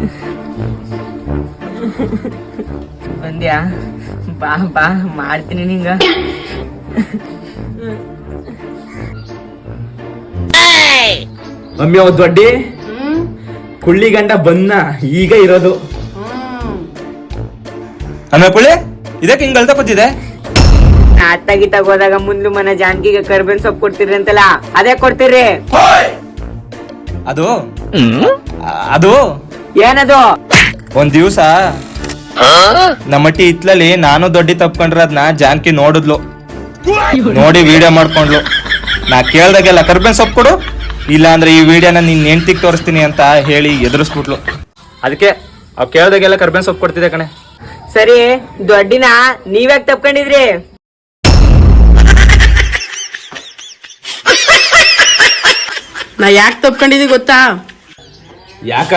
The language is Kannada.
ಬಂದ್ಯಾ ಬಾ ಬಾ ಮಾಡ್ತೀನಿ ನಿಂಗ. ಮಮ್ಮಿ ಅವ್ ದೊಡ್ಡಿ ಕುಳ್ಳಿ ಗಂಡ ಬನ್ನ ಈಗ ಇರೋದು. ಅಮ್ಮ ಕುಳ್ಳಿ ಇದಕ್ಕೆ ಹಿಂಗ್ ಗಲ್ತ ಕೂತಿದೆ ಅತ್ತ ಗಿತ್ತಾಗ ಹೋದಾಗ ಮುಂದ್ಲು ಮನೆ ಜಾನ್ಕಿಗೆ ಕರ್ಬೇನ್ ಸೊಪ್ಪು ಕೊಡ್ತೀರಿ ಅಂತಲ್ಲ ಅದೇ ಕೊಡ್ತೀರಿ. ಅದು ಅದು ಏನದು? ಒಂದ್ ದಿವ್ಸ ನಮ್ಮಟ್ಟಿ ಇತ್ಲಲ್ಲಿ ನಾನು ದೊಡ್ಡಿ ತಪ್ಕೊಂಡ್ರೆ ಅದ್ನ ಜಾನ್ಕಿ ನೋಡಿದ್ಲು. ನೋಡಿ ವಿಡಿಯೋ ಮಾಡ್ಕೊಂಡ್ಲು. ನಾ ಕೇಳ್ದಾಗೆಲ್ಲ ಕರ್ಬೇನ್ ಸೊಪ್ಪು ಕೊಡು. ಇಲ್ಲ ಅಂದ್ರೆ ಈ ವಿಡಿಯೋನ ನಿನ್ ಹೆಂಡ್ತಿಗ್ ತೋರಿಸ್ತೀನಿ ಅಂತ ಹೇಳಿ ಎದುರಿಸ್ಬಿಟ್ಲು. ಅದಕ್ಕೆ ಅವ್ ಕೇಳ್ದಾಗೆಲ್ಲ ಕರ್ಬೇನ್ ಸೊಪ್ಪು ಕೊಡ್ತಿದ್ದೆ ಕಣೆ. ಸರಿ ದೊಡ್ಡಿನ ನೀವ್ಯಾಕ್ ತಪ್ಕೊಂಡಿದ್ರಿ? ನಾ ಯಾಕೆ ತಪ್ಕೊಂಡಿದ್ದೀನಿ ಗೊತ್ತಾ? ಯಾಕ?